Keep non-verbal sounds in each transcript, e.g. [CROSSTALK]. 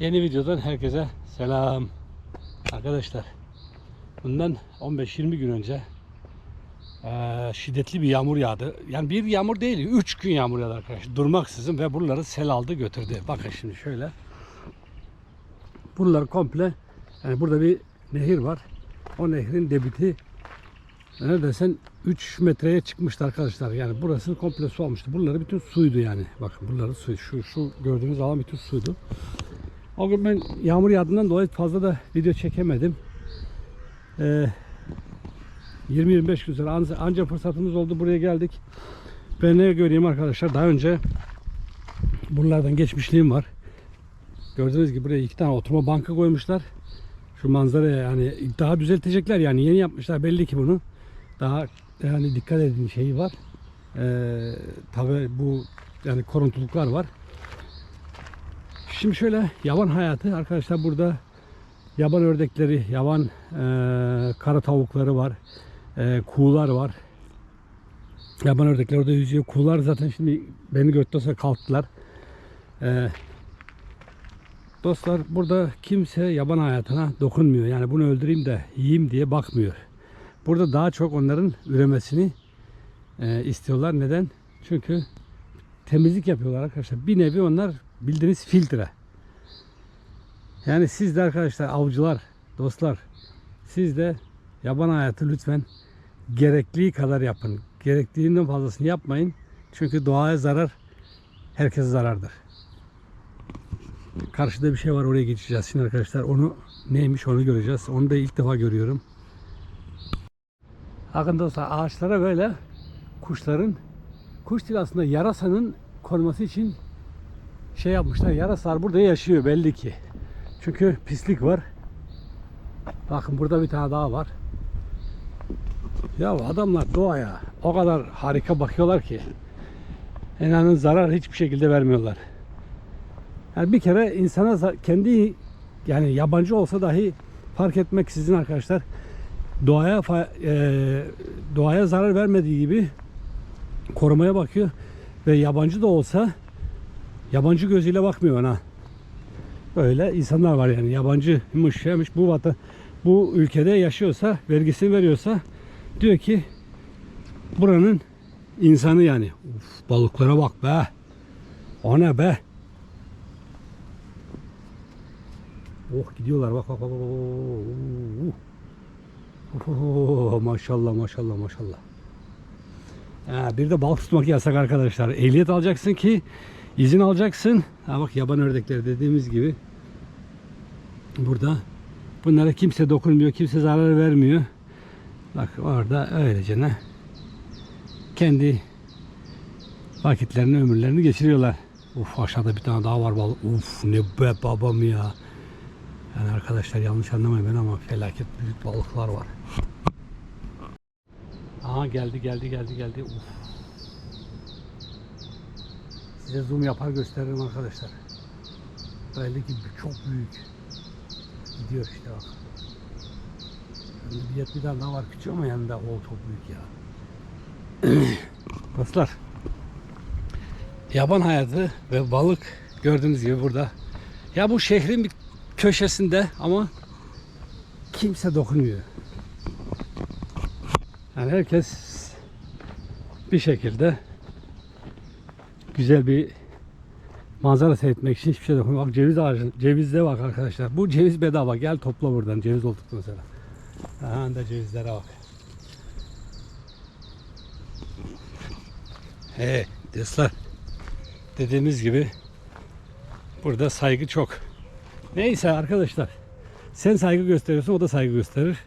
Yeni videodan herkese selam. Arkadaşlar bundan 15-20 gün önce eee, şiddetli bir yağmur yağdı. Yani bir yağmur değil, 3 gün yağmur yağdı arkadaşlar. Durmaksızın ve buraları sel aldı götürdü. Bakın şimdi şöyle. Buralar komple yani burada bir nehir var. O nehrin debiti ne desen 3 metreye çıkmıştı arkadaşlar. Yani burası komple su almıştı. Buraları bütün suydu yani. Bakın buraları su. Şu, şu gördüğünüz alan bütün suydu. O gün ben yağmur yağdığından dolayı fazla da video çekemedim. Ee, 20-25 gün sonra anca, anca fırsatımız oldu. Buraya geldik. Ben ne göreyim arkadaşlar. Daha önce buralardan geçmişliğim var. Gördüğünüz gibi buraya iki tane oturma banka koymuşlar. Şu manzaraya yani daha düzeltecekler yani yeni yapmışlar belli ki bunu. Daha yani dikkat edin şeyi var. Ee, tabi bu yani koruntuluklar var. Şimdi şöyle yaban hayatı arkadaşlar burada yaban ördekleri, yaban e, kara tavukları var. E, kuğular var. Yaban ördekler orada yüzüyor. Kuğular zaten şimdi beni götürse kalktılar. E, dostlar burada kimse yaban hayatına dokunmuyor. Yani bunu öldüreyim de yiyeyim diye bakmıyor. Burada daha çok onların üremesini e, istiyorlar. Neden? Çünkü temizlik yapıyorlar arkadaşlar. Bir nevi onlar bildiğiniz filtre. Yani siz de arkadaşlar avcılar, dostlar siz de yaban hayatı lütfen gerekliği kadar yapın. Gerektiğinden fazlasını yapmayın. Çünkü doğaya zarar herkese zarardır. Karşıda bir şey var oraya geçeceğiz şimdi arkadaşlar. Onu neymiş onu göreceğiz. Onu da ilk defa görüyorum. Bakın dostlar ağaçlara böyle kuşların kuş değil aslında yarasanın koruması için şey yapmışlar. Yarasalar burada yaşıyor belli ki. Çünkü pislik var. Bakın burada bir tane daha var. Ya adamlar doğaya o kadar harika bakıyorlar ki inanın zarar hiçbir şekilde vermiyorlar. Yani bir kere insana kendi yani yabancı olsa dahi fark etmek sizin arkadaşlar doğaya e, doğaya zarar vermediği gibi korumaya bakıyor ve yabancı da olsa yabancı gözüyle bakmıyor ona. Böyle insanlar var yani yabancıymış yemiş bu vatan bu ülkede yaşıyorsa vergisini veriyorsa diyor ki buranın insanı yani. Uf, balıklara bak be. O ne be? Oh gidiyorlar bak bak bak. bak. Uh. Oh, maşallah maşallah maşallah. Ha, bir de balık tutmak yasak arkadaşlar. Ehliyet alacaksın ki izin alacaksın. Ha bak yaban ördekleri dediğimiz gibi. Burada bunlara kimse dokunmuyor, kimse zarar vermiyor. Bak orada öylece ne kendi vakitlerini, ömürlerini geçiriyorlar. Uf aşağıda bir tane daha var. Uf ne be babam ya. Yani arkadaşlar yanlış anlamayın ben ama felaket büyük balıklar var. Aha geldi geldi geldi geldi. Uf. Size zoom yapar gösteririm arkadaşlar. Belli ki çok büyük. Gidiyor işte bak. Bir, bir tane daha var küçük ama yanında o çok büyük ya. [CLEARS THROAT] Dostlar. Yaban hayatı ve balık gördüğünüz gibi burada. Ya bu şehrin bir köşesinde ama kimse dokunmuyor. Yani herkes bir şekilde güzel bir manzara seyretmek için hiçbir şey dokunmuyor. Bak ceviz ağacı, cevizde bak arkadaşlar. Bu ceviz bedava. Gel topla buradan ceviz olduktan sonra. Aha da cevizlere bak. He, dostlar. Dediğimiz gibi burada saygı çok. Neyse arkadaşlar. Sen saygı gösteriyorsun o da saygı gösterir.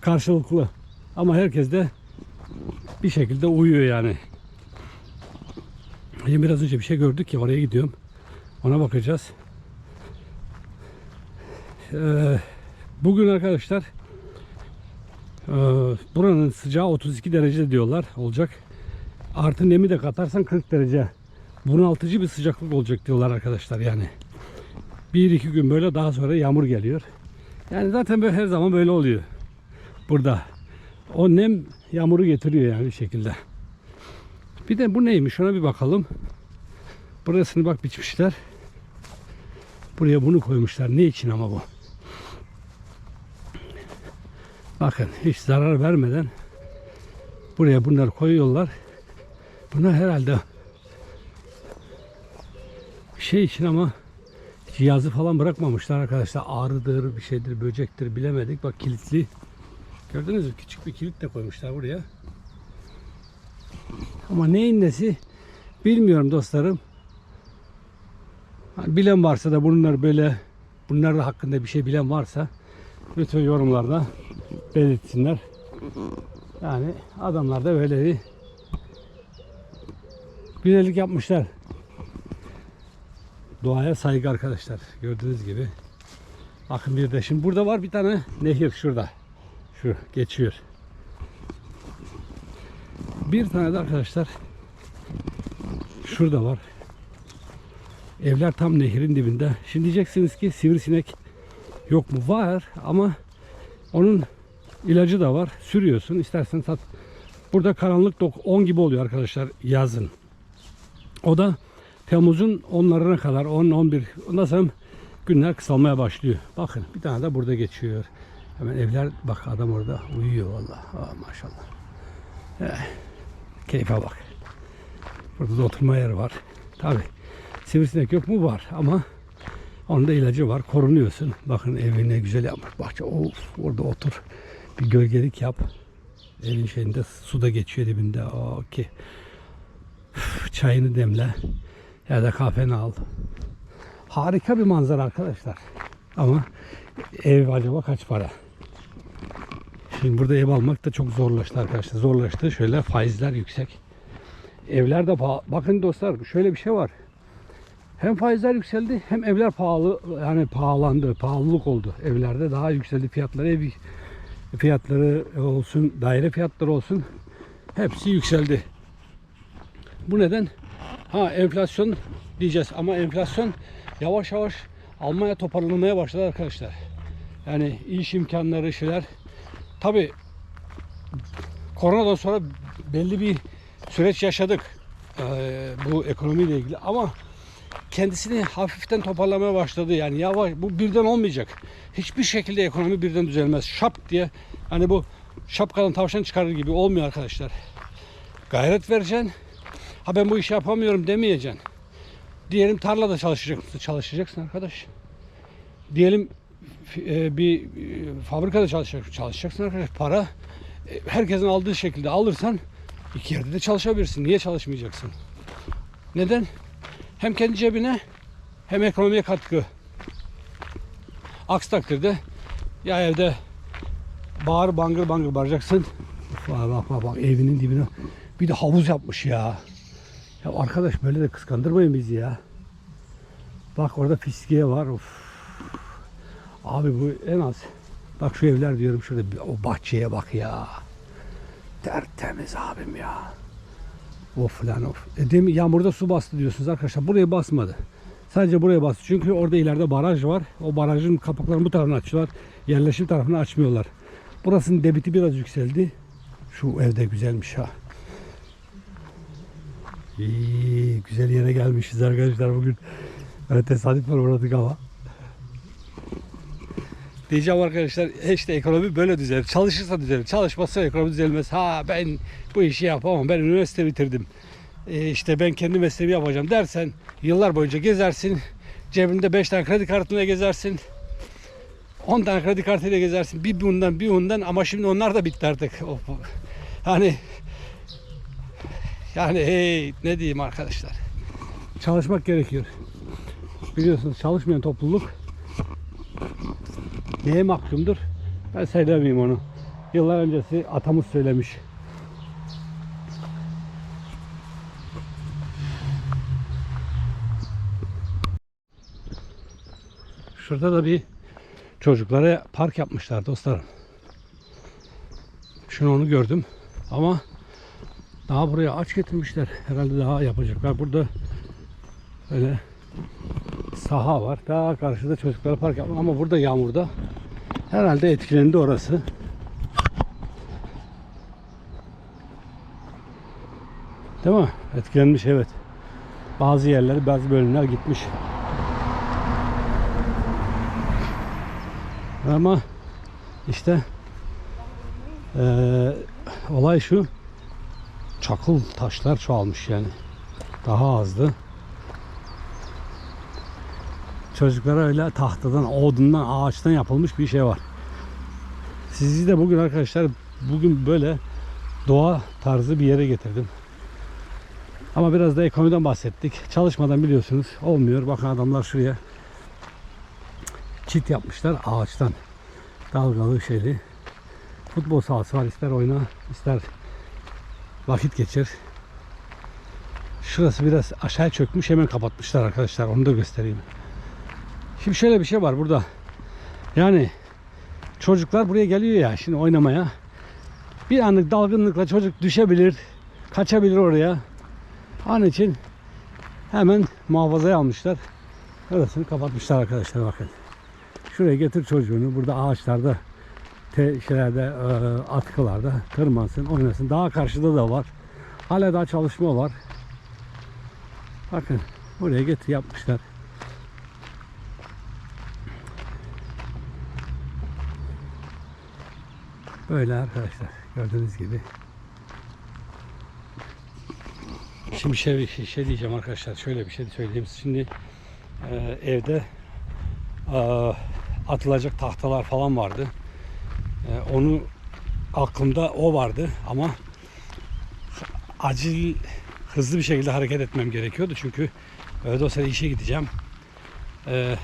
Karşılıklı. Ama herkes de bir şekilde uyuyor yani. Şimdi biraz önce bir şey gördük ya oraya gidiyorum. Ona bakacağız. Ee, bugün arkadaşlar e, buranın sıcağı 32 derece diyorlar olacak. Artı nemi de katarsan 40 derece. Bunaltıcı bir sıcaklık olacak diyorlar arkadaşlar yani. Bir iki gün böyle daha sonra yağmur geliyor. Yani zaten böyle her zaman böyle oluyor. Burada. O nem yağmuru getiriyor yani bir şekilde. Bir de bu neymiş ona bir bakalım. Burasını bak biçmişler. Buraya bunu koymuşlar. Ne için ama bu? Bakın hiç zarar vermeden buraya bunları koyuyorlar. Bunlar herhalde şey için ama cihazı falan bırakmamışlar arkadaşlar. Ağrıdır, bir şeydir, böcektir bilemedik. Bak kilitli. Gördünüz mü? Küçük bir kilit de koymuşlar buraya. Ama neyin nesi bilmiyorum dostlarım. Bilen varsa da bunlar böyle bunlar hakkında bir şey bilen varsa lütfen yorumlarda belirtsinler. Yani adamlar da böyle bir güzellik yapmışlar. Doğaya saygı arkadaşlar. Gördüğünüz gibi. Bakın bir de şimdi burada var bir tane nehir şurada. Şu geçiyor. Bir tane de arkadaşlar şurada var. Evler tam nehrin dibinde. Şimdi diyeceksiniz ki sivrisinek yok mu? Var ama onun ilacı da var. Sürüyorsun. istersen sat. Burada karanlık dok- 10 gibi oluyor arkadaşlar yazın. O da Temmuz'un 10'larına kadar 10-11 ondan sonra günler kısalmaya başlıyor. Bakın bir tane de burada geçiyor. Hemen evler bak adam orada uyuyor valla. Maşallah. Eh, keyfe bak. Burada da oturma yeri var. Tabi sivrisinek yok mu? Var ama onun da ilacı var. Korunuyorsun. Bakın evi ne güzel yapmış. Bahçe of orada otur. Bir gölgelik yap. Evin şeyinde su da geçiyor dibinde. Okey. Çayını demle. Ya da kahveni al. Harika bir manzara arkadaşlar. Ama ev acaba kaç para? Şimdi burada ev almak da çok zorlaştı arkadaşlar. Zorlaştı. Şöyle faizler yüksek. Evler de pahalı. Bakın dostlar şöyle bir şey var. Hem faizler yükseldi hem evler pahalı yani pahalandı. Pahalılık oldu. Evlerde daha yükseldi fiyatları. Ev fiyatları olsun, daire fiyatları olsun hepsi yükseldi. Bu neden? Ha enflasyon diyeceğiz ama enflasyon yavaş yavaş Almanya toparlanmaya başladı arkadaşlar. Yani iş imkanları şeyler. Tabi koronadan sonra belli bir süreç yaşadık eee, bu ekonomiyle ilgili ama kendisini hafiften toparlamaya başladı. Yani yavaş bu birden olmayacak. Hiçbir şekilde ekonomi birden düzelmez. Şap diye hani bu şapkadan tavşan çıkarır gibi olmuyor arkadaşlar. Gayret vereceksin. Ha ben bu işi yapamıyorum demeyeceksin. Diyelim tarlada çalışacaksın, çalışacaksın arkadaş. Diyelim bir e, fabrikada çalışacak, çalışacaksın arkadaş. Para e, herkesin aldığı şekilde alırsan iki yerde de çalışabilirsin. Niye çalışmayacaksın? Neden? Hem kendi cebine hem ekonomiye katkı. Aksi takdirde ya evde bağır bangır bangır bağıracaksın. Bak bak bak, bak evinin dibine bir de havuz yapmış ya. Ya arkadaş böyle de kıskandırmayın bizi ya. Bak orada fiskiye var. Of. Abi bu en az. Bak şu evler diyorum şurada o bahçeye bak ya. Tertemiz abim ya. Of lan of. E demin yağmurda su bastı diyorsunuz arkadaşlar. Buraya basmadı. Sadece buraya bastı. Çünkü orada ileride baraj var. O barajın kapaklarını bu tarafına açıyorlar. Yerleşim tarafını açmıyorlar. Burasının debiti biraz yükseldi. Şu evde güzelmiş ha. İyi, güzel yere gelmişiz arkadaşlar bugün. Böyle tesadüf var uğradık ama. Diyeceğim arkadaşlar işte ekonomi böyle düzelir. Çalışırsa düzelir. Çalışmazsa ekonomi düzelmez. Ha ben bu işi yapamam. Ben üniversite bitirdim. E, işte ben kendi mesleğimi yapacağım dersen yıllar boyunca gezersin. Cebinde 5 tane kredi kartıyla gezersin. 10 tane kredi kartıyla gezersin. Bir bundan bir bundan ama şimdi onlar da bitti artık. Hani yani hey ne diyeyim arkadaşlar. Çalışmak gerekiyor. Biliyorsunuz çalışmayan topluluk neye mahkumdur? Ben söylemeyeyim onu. Yıllar öncesi atamız söylemiş. Şurada da bir çocuklara park yapmışlar dostlarım. Şunu onu gördüm. Ama daha buraya aç getirmişler. Herhalde daha yapacaklar. Burada öyle saha var. Daha karşıda çocuklar park yapmış. Ama burada yağmurda herhalde etkilendi orası. Değil mi? Etkilenmiş evet. Bazı yerler, bazı bölümler gitmiş. Ama işte eee, olay şu çakıl taşlar çoğalmış yani. Daha azdı. Çocuklara öyle tahtadan, odundan, ağaçtan yapılmış bir şey var. Sizi de bugün arkadaşlar bugün böyle doğa tarzı bir yere getirdim. Ama biraz da ekonomiden bahsettik. Çalışmadan biliyorsunuz olmuyor. Bakın adamlar şuraya çit yapmışlar ağaçtan. Dalgalı şeyli. Futbol sahası var. İster oyna, ister vakit geçir. Şurası biraz aşağı çökmüş. Hemen kapatmışlar arkadaşlar. Onu da göstereyim. Şimdi şöyle bir şey var burada. Yani çocuklar buraya geliyor ya şimdi oynamaya. Bir anlık dalgınlıkla çocuk düşebilir, kaçabilir oraya. Onun için hemen muhafazaya almışlar. Orasını kapatmışlar arkadaşlar bakın. Şuraya getir çocuğunu. Burada ağaçlarda, te, şeylerde, e, atkılarda tırmansın, oynasın. Daha karşıda da var. Hala daha çalışma var. Bakın buraya getir yapmışlar. Böyle arkadaşlar gördüğünüz gibi. Şimdi bir şey, şey, diyeceğim arkadaşlar. Şöyle bir şey söyleyeyim. Şimdi e, evde e, atılacak tahtalar falan vardı. E, onu aklımda o vardı ama acil hızlı bir şekilde hareket etmem gerekiyordu çünkü öyle o sırada işe gideceğim. E,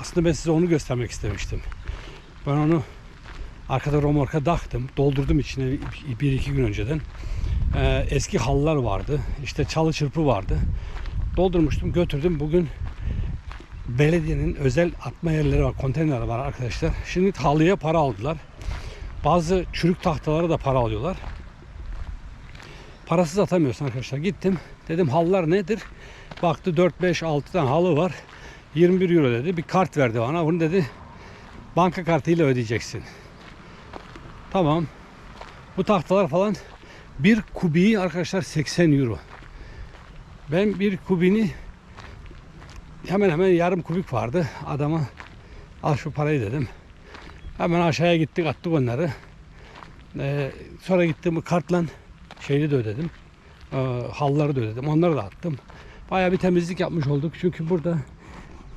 aslında ben size onu göstermek istemiştim. Ben onu arkada romorka taktım. Doldurdum içine bir iki gün önceden. Ee, eski halılar vardı. İşte çalı çırpı vardı. Doldurmuştum götürdüm. Bugün belediyenin özel atma yerleri var. Konteynerler var arkadaşlar. Şimdi halıya para aldılar. Bazı çürük tahtalara da para alıyorlar. Parasız atamıyorsun arkadaşlar. Gittim. Dedim halılar nedir? Baktı 4, 5, 6 tane halı var. 21 euro dedi. Bir kart verdi bana. Bunu dedi banka kartıyla ödeyeceksin. Tamam. Bu tahtalar falan bir kubiği arkadaşlar 80 euro. Ben bir kubini hemen hemen yarım kubik vardı. Adama al şu parayı dedim. Hemen aşağıya gittik attık onları. Ee, sonra gittim kartla şeyi de ödedim. Ee, halları da ödedim. Onları da attım. Bayağı bir temizlik yapmış olduk. Çünkü burada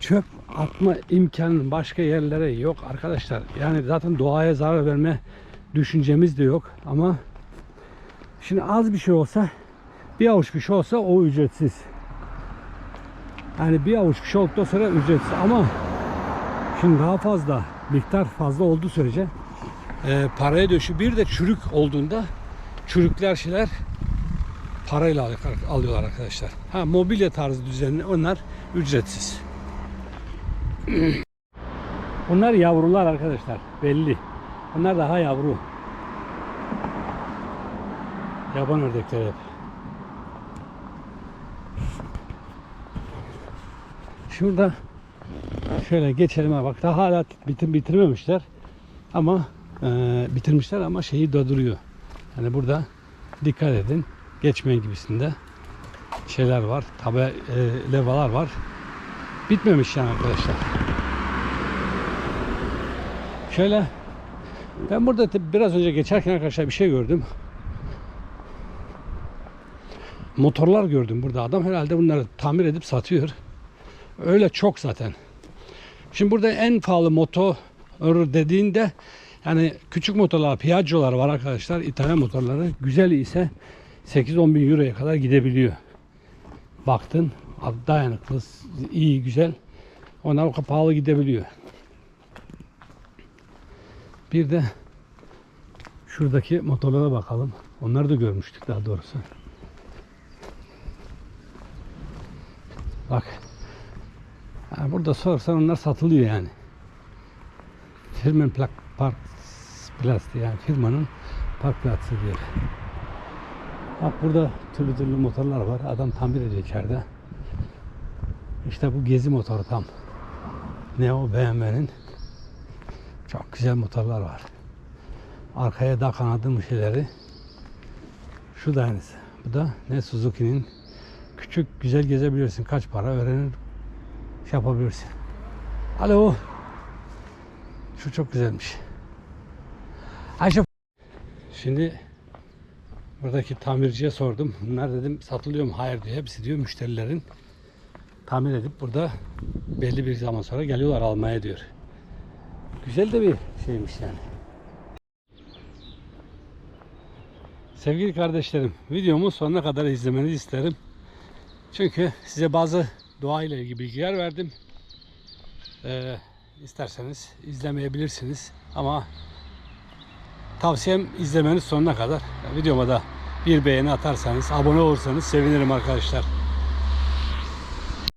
çöp atma imkanı başka yerlere yok arkadaşlar. Yani zaten doğaya zarar verme düşüncemiz de yok ama şimdi az bir şey olsa bir avuç bir şey olsa o ücretsiz. Yani bir avuç bir şey olduktan sonra ücretsiz ama şimdi daha fazla miktar fazla olduğu sürece e, paraya döşü bir de çürük olduğunda çürükler şeyler parayla al- alıyorlar arkadaşlar. Ha mobilya tarzı düzenli onlar ücretsiz. [CLEARS THROAT] Bunlar yavrular arkadaşlar belli. Bunlar daha yavru. Yaban ördekleri hep. Şurada şöyle geçelim ha bak daha hala bitir, bitirmemişler ama e, bitirmişler ama şeyi de duruyor. Yani burada dikkat edin geçmeyin gibisinde şeyler var tabi e, levalar var bitmemiş yani arkadaşlar. Şöyle ben burada biraz önce geçerken arkadaşlar bir şey gördüm. Motorlar gördüm burada. Adam herhalde bunları tamir edip satıyor. Öyle çok zaten. Şimdi burada en pahalı motor dediğinde yani küçük motorlar, Piaggio'lar var arkadaşlar. İtalyan motorları. Güzel ise 8-10 bin euroya kadar gidebiliyor. Baktın dayanıklı, iyi, güzel. Onlar o kadar pahalı gidebiliyor. Bir de şuradaki motorlara bakalım. Onları da görmüştük daha doğrusu. Bak. Ha, burada sorarsan onlar satılıyor yani. Firmanın plak park plasti yani firmanın park plası diyor. Bak burada türlü türlü motorlar var. Adam tamir ediyor içeride. İşte bu gezi motoru tam. Neo BMW'nin çok güzel motorlar var. Arkaya da kanadı şeyleri. Şu da aynısı. Bu da ne Suzuki'nin küçük güzel gezebilirsin. Kaç para öğrenir şey yapabilirsin. Alo. Şu çok güzelmiş. Ayşe. Şimdi buradaki tamirciye sordum. Bunlar dedim satılıyor mu? Hayır diyor. Hepsi diyor müşterilerin tamir edip burada belli bir zaman sonra geliyorlar almaya diyor. Güzel de bir şeymiş yani. Sevgili kardeşlerim, videomu sonuna kadar izlemenizi isterim. Çünkü size bazı doğayla ilgili bilgiler verdim. Ee, isterseniz izlemeyebilirsiniz ama tavsiyem izlemeniz sonuna kadar. Videoma da bir beğeni atarsanız, abone olursanız sevinirim arkadaşlar.